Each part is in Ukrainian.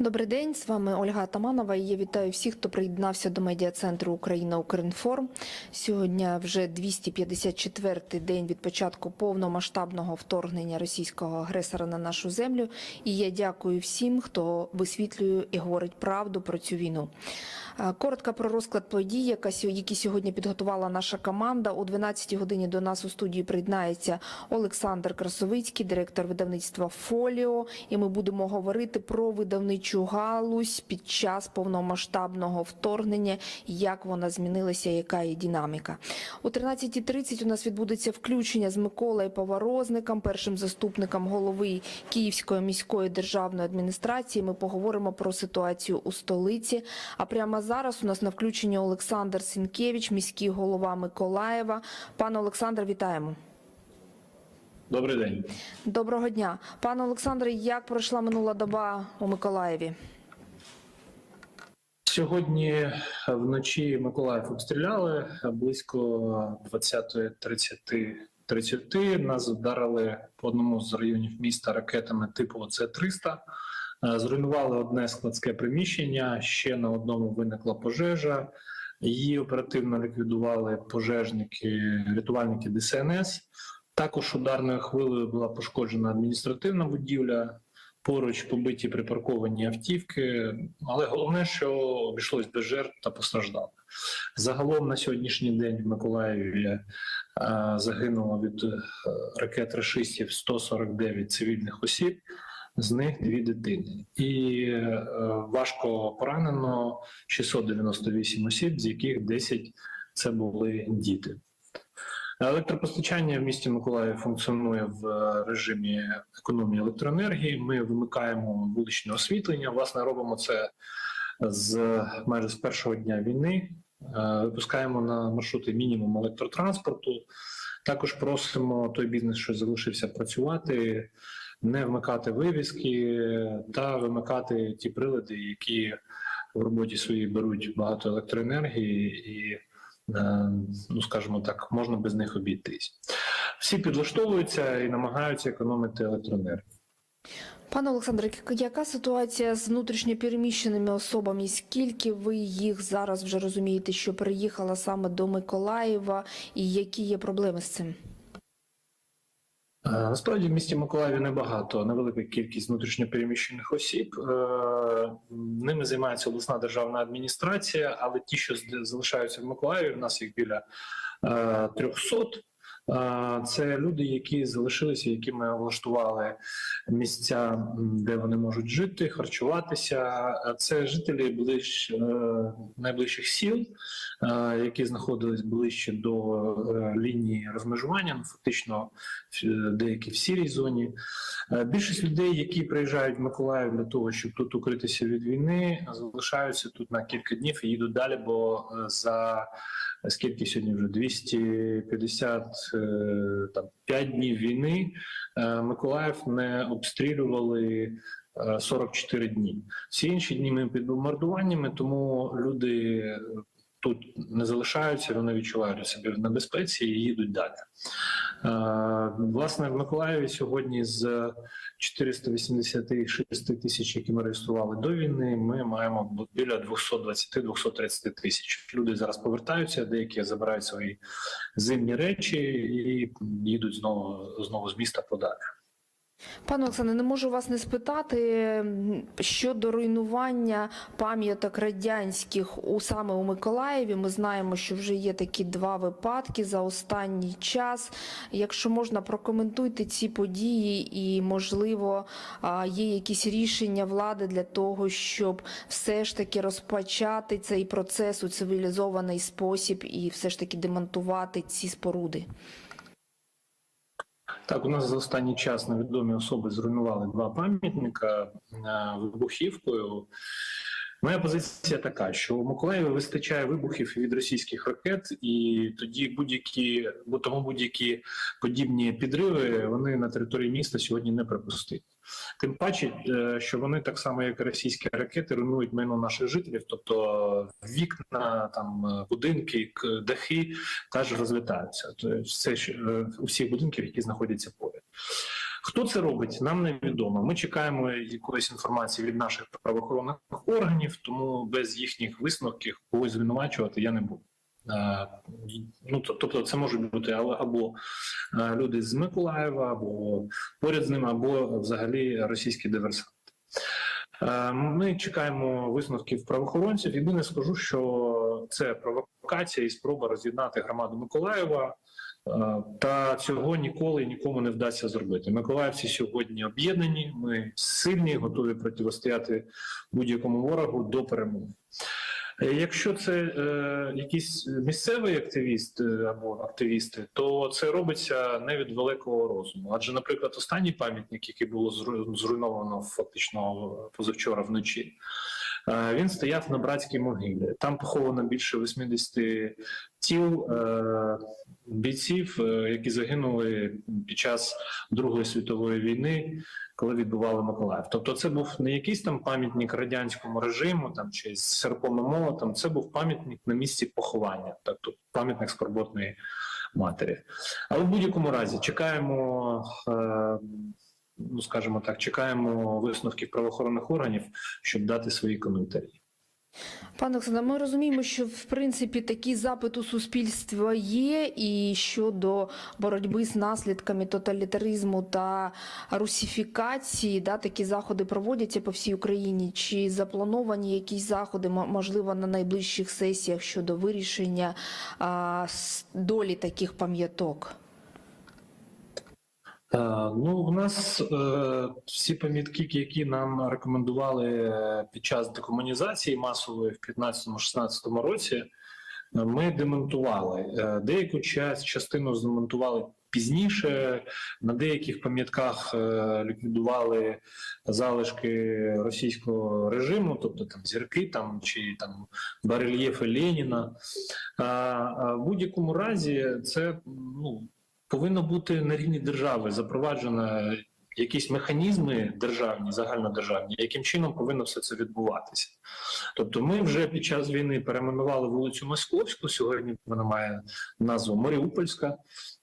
Добрий день, з вами Ольга Атаманова. Я вітаю всіх, хто приєднався до медіа центру Україна Укрінформ. Сьогодні вже 254-й день від початку повномасштабного вторгнення російського агресора на нашу землю. І я дякую всім, хто висвітлює і говорить правду про цю війну. Коротко про розклад подій, яка які сьогодні підготувала наша команда. О 12 годині до нас у студії приєднається Олександр Красовицький, директор видавництва Фоліо. І ми будемо говорити про видавничу галузь під час повномасштабного вторгнення, як вона змінилася, яка її динаміка. О 13.30 у нас відбудеться включення з Миколою Поворозником, першим заступником голови Київської міської державної адміністрації. Ми поговоримо про ситуацію у столиці. А прямо зараз у нас на включенні Олександр Сінкевич, міський голова Миколаєва. Пане Олександр, вітаємо. Добрий день. Доброго дня, пане Олександре. Як пройшла минула доба у Миколаєві? Сьогодні вночі Миколаїв обстріляли близько 20.30 30 нас вдарили по одному з районів міста ракетами типу С-300. Е, Зруйнували одне складське приміщення. Ще на одному виникла пожежа. Її оперативно ліквідували пожежники, рятувальники ДСНС. Також ударною хвилею була пошкоджена адміністративна будівля. Поруч побиті припарковані автівки, але головне, що обійшлось без жертв та постраждалих. Загалом на сьогоднішній день в Миколаєві е, загинуло від е, ракет рашистів 149 цивільних осіб, з них дві дитини, і е, важко поранено 698 осіб, з яких 10 це були діти. Електропостачання в місті Миколаїв функціонує в е, режимі економії електроенергії. Ми вимикаємо вуличне освітлення. Власне, робимо це з майже з першого дня війни. Е, Випускаємо на маршрути мінімум електротранспорту. Також просимо той бізнес, що залишився працювати, не вмикати вивіски та вимикати ті прилади, які в роботі своїй беруть багато електроенергії і ну скажімо так, можна без них обійтись. Всі підлаштовуються і намагаються економити електроенергію. Пане Олександре, яка- ситуація з внутрішньопереміщеними особами? Скільки ви їх зараз вже розумієте, що переїхала саме до Миколаєва, і які є проблеми з цим? Е, Насправді в місті Миколаєві небагато, невелика кількість внутрішньопереміщених осіб. Е, Ними займається обласна державна адміністрація, але ті, що залишаються в Миколаєві, в нас їх біля е, 300. Це люди, які залишилися, які ми влаштували місця, де вони можуть жити, харчуватися. Це жителі ближ, е, найближчих сіл, які знаходились ближче до е, лінії розмежування, ну, фактично деякі в сірій зоні. Більшість людей, які приїжджають в Миколаїв для того, щоб тут укритися від війни, залишаються тут на кілька днів і їдуть далі, бо е, за скільки сьогодні вже 250 е, там 5 днів війни е, Миколаїв не обстрілювали. е, 44 дні. Всі інші дні ми під бомбардуваннями, тому люди тут не залишаються, вони відчувають себе в небезпеці і їдуть далі. Е, Власне, в Миколаєві сьогодні з 486 тисяч, які ми реєстрували до війни, ми маємо біля 220-230 тисяч. Люди зараз повертаються, деякі забирають свої зимні речі і їдуть знову знову з міста подалі. Пане Олександре, не можу вас не спитати щодо руйнування пам'яток радянських у саме у Миколаєві. Ми знаємо, що вже є такі два випадки за останній час. Якщо можна, прокоментуйте ці події, і можливо є якісь рішення влади для того, щоб все ж таки розпочати цей процес у цивілізований спосіб і все ж таки демонтувати ці споруди. Так, у нас за останній час невідомі особи зруйнували два пам'ятника е, вибухівкою. Моя позиція така, що Миколаєві вистачає вибухів від російських ракет, і тоді будь-які, бо тому будь-які подібні підриви вони на території міста сьогодні не припустить. Тим паче, е, що вони так само, як і російські ракети, руйнують майно наших жителів, тобто вікна, там е, будинки, дахи теж розлітаються. Тобто все що, е, у всіх будинків, які знаходяться поряд. Хто це робить, нам невідомо. Ми чекаємо якоїсь інформації від наших правоохоронних органів, тому без їхніх висновків когось звинувачувати я не буду. Ну, тобто, це можуть бути або люди з Миколаєва, або поряд з ним, або взагалі російські диверсанти. Ми чекаємо висновків правоохоронців. Єдине скажу, що це провокація і спроба роз'єднати громаду Миколаєва. Е, Та цього ніколи нікому не вдасться зробити. Миколаївці сьогодні об'єднані. Ми сильні, готові протистояти будь-якому ворогу до перемоги. Е, Якщо це е, якийсь місцевий активіст е, або активісти, то це робиться не від великого розуму. Адже, наприклад, останній пам'ятник, який було зруйновано фактично позавчора вночі, він стояв на братській могилі. Там поховано більше 80 тіл е, бійців, е, які загинули під час Другої світової війни коли відбували Миколаїв. Тобто, це був не якийсь там пам'ятник радянському режиму, там чи з серпом і молотом. Це був пам'ятник на місці поховання, тобто пам'ятник скорботної матері. Але в будь-якому разі чекаємо. Ну, скажімо так, чекаємо висновків правоохоронних органів, щоб дати свої коментарі. Пане Олександре, ми розуміємо, що в принципі такий запит у суспільства є, і щодо боротьби з наслідками тоталітаризму та русифікації, да, такі заходи проводяться по всій Україні. Чи заплановані якісь заходи, можливо, на найближчих сесіях щодо вирішення а, долі таких пам'яток? Е, Ну, у нас е, всі пам'ятки, які нам рекомендували е, під час декомунізації масової в 15-16 році, е, ми демонтували. Деяку час частину змонтували пізніше. На деяких пам'ятках е, ліквідували залишки російського режиму, тобто там зірки там чи там барельєфи Леніна. А, а в будь-якому разі це ну повинно бути на рівні держави запроваджено якісь механізми державні, загальнодержавні, яким чином повинно все це відбуватися. Тобто, ми вже під час війни перейменували вулицю Московську. Сьогодні вона має назву Маріупольська.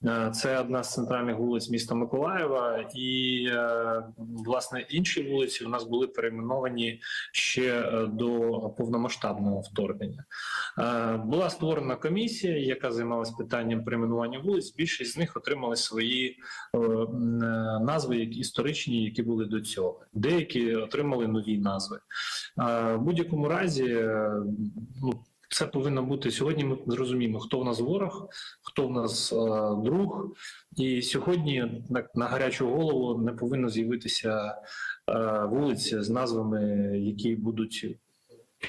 Е, Це одна з центральних вулиць міста Миколаєва, і е, власне інші вулиці у нас були перейменовані ще е, до повномасштабного вторгнення. Була створена комісія, яка займалась питанням перейменування вулиць. Більшість з них отримали свої назви, які історичні, які були до цього. Деякі отримали нові назви. В будь-якому разі, е, ну. Це повинно бути сьогодні. Ми зрозуміємо, хто в нас ворог, хто в нас е, друг. І сьогодні на, на гарячу голову не повинно з'явитися е, вулиця з назвами, які будуть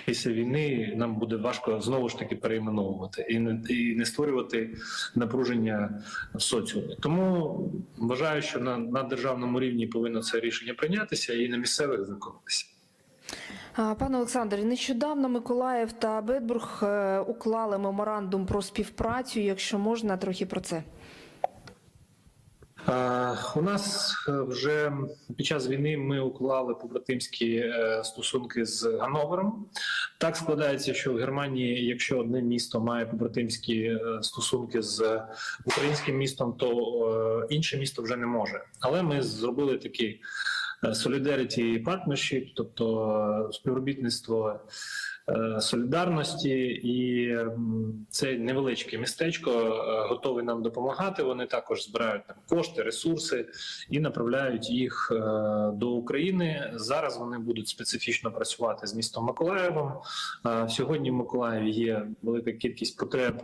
після війни. Нам буде важко знову ж таки перейменовувати і не і не створювати напруження в соціумі. Тому вважаю, що на, на державному рівні повинно це рішення прийнятися і на місцевих виконатися. Пане Олександре, нещодавно Миколаїв та Бетбург е, уклали меморандум про співпрацю. Якщо можна, трохи про це. Е, У нас е, вже під час війни ми уклали побратимські е, стосунки з Ганновером. Так складається, що в Германії, якщо одне місто має побратимські стосунки з українським містом, то інше місто вже не може. Але ми зробили такі solidarity partnership, тобто співробітництво солідарності, і це невеличке містечко е, готові нам допомагати. Вони також збирають там кошти, ресурси і направляють їх е, до України. Зараз вони будуть специфічно працювати з містом Миколаєвом. Е, Сьогодні в Миколаєві є велика кількість потреб.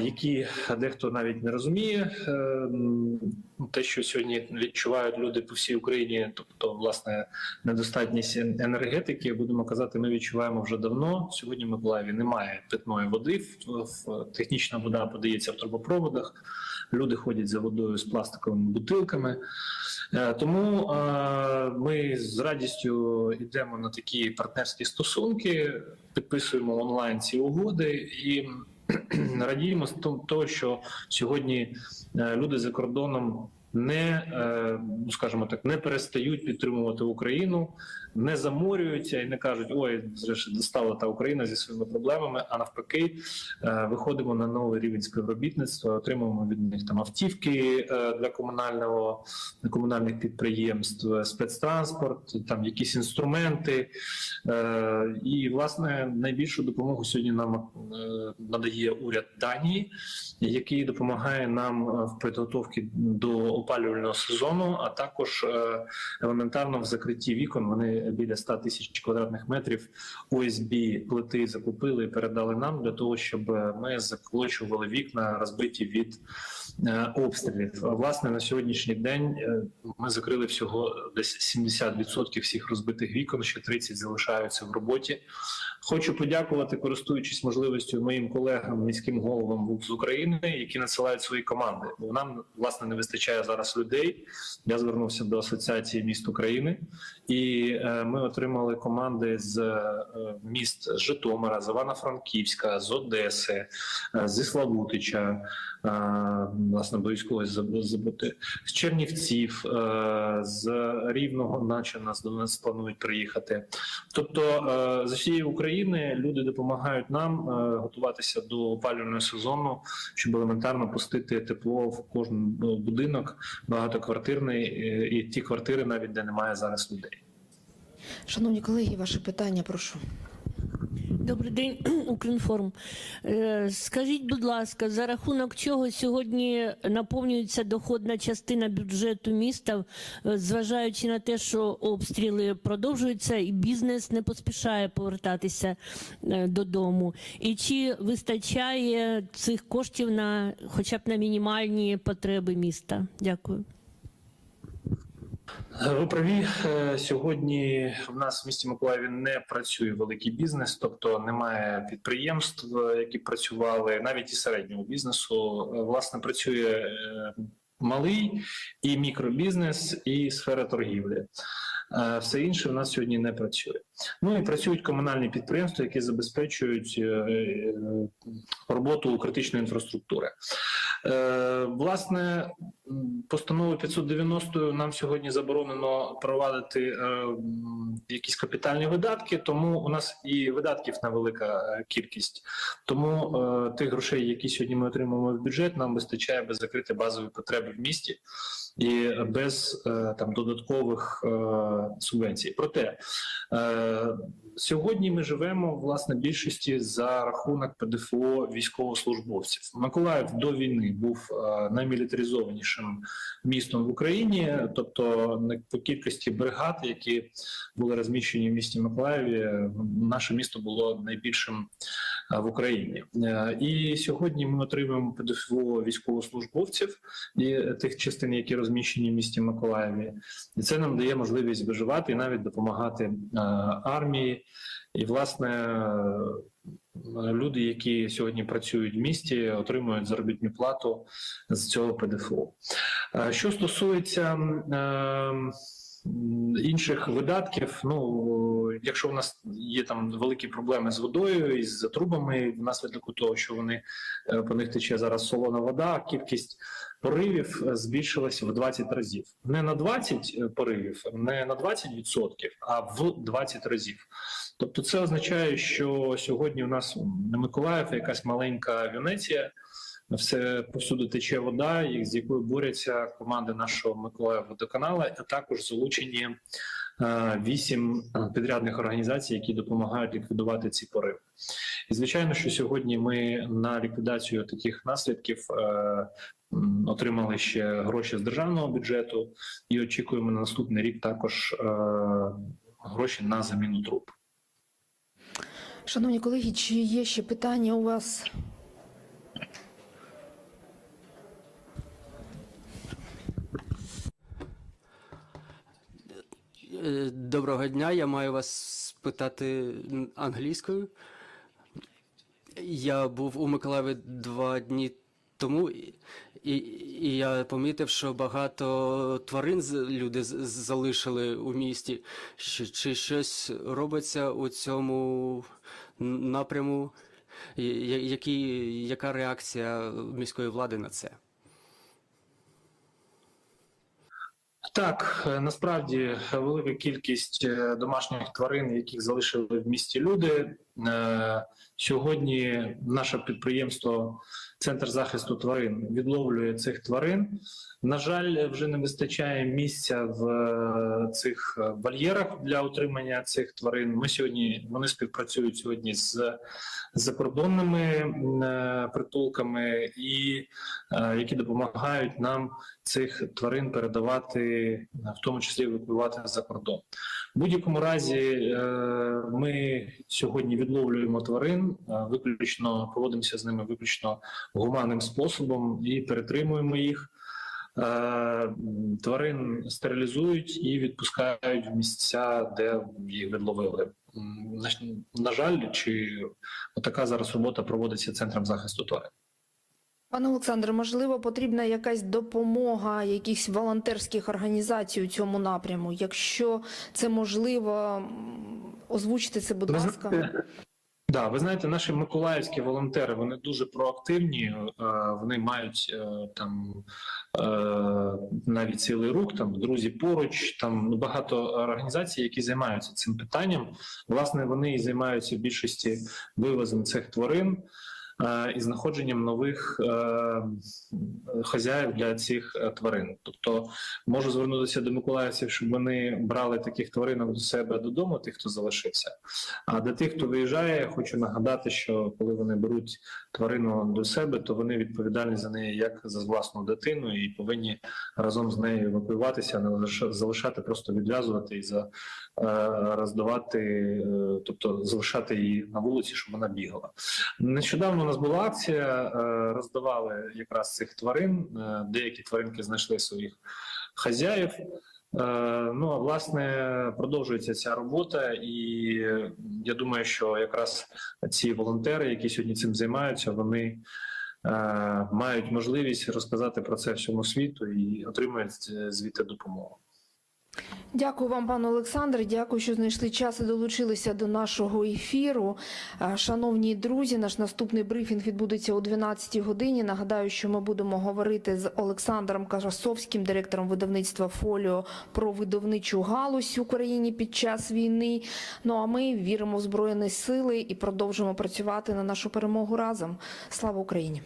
Які дехто навіть не розуміє, Е, те, що сьогодні відчувають люди по всій Україні, тобто власне недостатність енергетики, будемо казати, ми відчуваємо вже давно. Сьогодні в Миколаєві немає питної води. Технічна вода подається в трубопроводах. Люди ходять за водою з пластиковими бутилками. Е, Тому е, ми з радістю йдемо на такі партнерські стосунки, підписуємо онлайн ці угоди і радіємо з того, що сьогодні е, люди за кордоном не е, ну, скажімо так, не перестають підтримувати Україну, не заморюються і не кажуть, ой, зрештою достала та Україна зі своїми проблемами. А навпаки, е, виходимо на новий рівень співробітництва, отримуємо від них там автівки е, для комунального комунальних підприємств, е, спецтранспорт, там якісь інструменти. І власне найбільшу допомогу сьогодні нам надає уряд Данії, який допомагає нам в підготовці до опалювального сезону, а також елементарно в закритті вікон. Вони біля 100 тисяч квадратних метрів ОСБ плити закупили і передали нам для того, щоб ми заколочували вікна, розбиті від е, обстрілів. Власне, на сьогоднішній день е, ми закрили всього десь 70% всіх розбитих вікон, ще 30 залишаються в роботі. Хочу подякувати, користуючись можливістю моїм колегам, міським головам з України, які надсилають свої команди. Бо нам власне не вистачає зараз людей. Я звернувся до асоціації міст України, і е, ми отримали команди з е, міст Житомира, з Івано-Франківська, з Одеси, е, зі Славутича. Власне, заб- забути з Чернівців, е, з Рівного, наче нас до нас планують приїхати. Тобто е, з усієї України люди допомагають нам е, готуватися до опалювального сезону, щоб елементарно пустити тепло в кожен будинок багатоквартирний, і ті квартири, навіть де немає зараз людей. Шановні колеги, ваше питання, прошу. Добрий день, Укрінформ. Е, Скажіть, будь ласка, за рахунок чого сьогодні наповнюється доходна частина бюджету міста, е, зважаючи на те, що обстріли продовжуються і бізнес не поспішає повертатися е, додому? І чи вистачає цих коштів на хоча б на мінімальні потреби міста? Дякую. Ви праві Е, сьогодні. В нас в місті Миколаєві не працює великий бізнес, тобто немає підприємств, е, які працювали навіть і середнього бізнесу. Е, Власне, працює малий і мікробізнес, і сфера торгівлі. Все інше в нас сьогодні не працює. Ну і працюють комунальні підприємства, які забезпечують е, е, роботу критичної інфраструктури. Е, Власне, м, постановою 590 нам сьогодні заборонено провадити якісь капітальні видатки, тому у нас і видатків невелика кількість. Тому тих грошей, які сьогодні ми отримуємо в бюджет, нам вистачає без закрити базові потреби в місті і без там додаткових субвенцій. Проте сьогодні ми живемо власне більшості за рахунок ПДФО військовослужбовців. Миколаїв до війни був е, наймілітаризованішим містом в Україні, тобто по кількості бригад, які були розміщені в місті Миколаєві, наше місто було найбільшим е, в Україні. Е, І сьогодні ми отримуємо ПДФО військовослужбовців і тих частин, які розміщені в місті Миколаєві, і це нам дає можливість виживати і навіть допомагати армії. І власне люди, які сьогодні працюють в місті, отримують заробітну плату з цього ПДФО. Е, Що стосується м, е, м, інших видатків, ну якщо в нас є там великі проблеми з водою і з трубами, внаслідок того, що вони е, по них тече зараз солона вода, кількість поривів е, збільшилася в 20 разів. Не на 20 поривів, не на 20%, а в 20 разів. Тобто, це означає, що сьогодні у нас не Миколаїв, якась маленька Венеція. Все повсюди тече вода, з якою борються команди нашого Миколаєва водоканала, а також залучені е, вісім е, підрядних організацій, які допомагають ліквідувати ці пориви. І звичайно, що сьогодні ми на ліквідацію таких наслідків е, отримали ще гроші з державного бюджету і очікуємо на наступний рік також е, гроші на заміну труб. Шановні колеги, чи є ще питання у вас? Доброго дня, я маю вас спитати англійською. Я був у Миколаєві два дні тому, і, і, і я помітив, що багато тварин люди залишили у місті. Чи, чи щось робиться у цьому напряму? Я- Які, яка реакція міської влади на це? Так, е, насправді велика кількість е, домашніх тварин, яких залишили в місті люди. Е, Сьогодні наше підприємство Центр захисту тварин відловлює цих тварин. На жаль, вже не вистачає місця в е, цих е, вольєрах для утримання цих тварин. Ми сьогодні вони співпрацюють сьогодні з закордонними е, притулками, і які допомагають нам цих тварин передавати, в тому числі випливати за кордон. В будь-якому разі е, ми сьогодні відловлюємо тварин, е, виключно поводимося з ними виключно гуманним способом і перетримуємо їх. Е, Тварин стерилізують і відпускають в місця, де їх відловили. На жаль, чи така зараз робота проводиться центром захисту тварин. Пане Олександре, можливо, потрібна якась допомога якихось волонтерських організацій у цьому напряму. Якщо це можливо, озвучте це, будь ласка. Да, ви знаєте, наші миколаївські волонтери вони дуже проактивні. е, Вони мають е, там е, навіть цілий рух, там друзі поруч. Там багато організацій, які займаються цим питанням. Власне, вони і займаються в більшості вивозом цих тварин і знаходженням нових е, хазяїв для цих е, тварин. Тобто можу звернутися до миколаївців, щоб вони брали таких тваринок до себе додому, тих, хто залишився. А для тих, хто виїжджає, хочу нагадати, що коли вони беруть тварину до себе, то вони відповідальні за неї як за власну дитину і повинні разом з нею евакуюватися, не лише залишати, просто відв'язувати і за е, роздавати, е, тобто залишати її на вулиці, щоб вона бігала. Нещодавно у нас була акція, е, роздавали якраз цих тварин. е, Деякі тваринки знайшли своїх хазяїв. Е, Ну а власне продовжується ця робота, і я думаю, що якраз ці волонтери, які сьогодні цим займаються, вони е, мають можливість розказати про це всьому світу і отримують звідти допомогу. Дякую вам, пане Олександре. Дякую, що знайшли час і долучилися до нашого ефіру. Шановні друзі, наш наступний брифінг відбудеться о 12 годині. Нагадаю, що ми будемо говорити з Олександром Кажасовським, директором видавництва Фоліо, про видавничу галузь в Україні під час війни. Ну а ми віримо в збройні сили і продовжимо працювати на нашу перемогу разом. Слава Україні!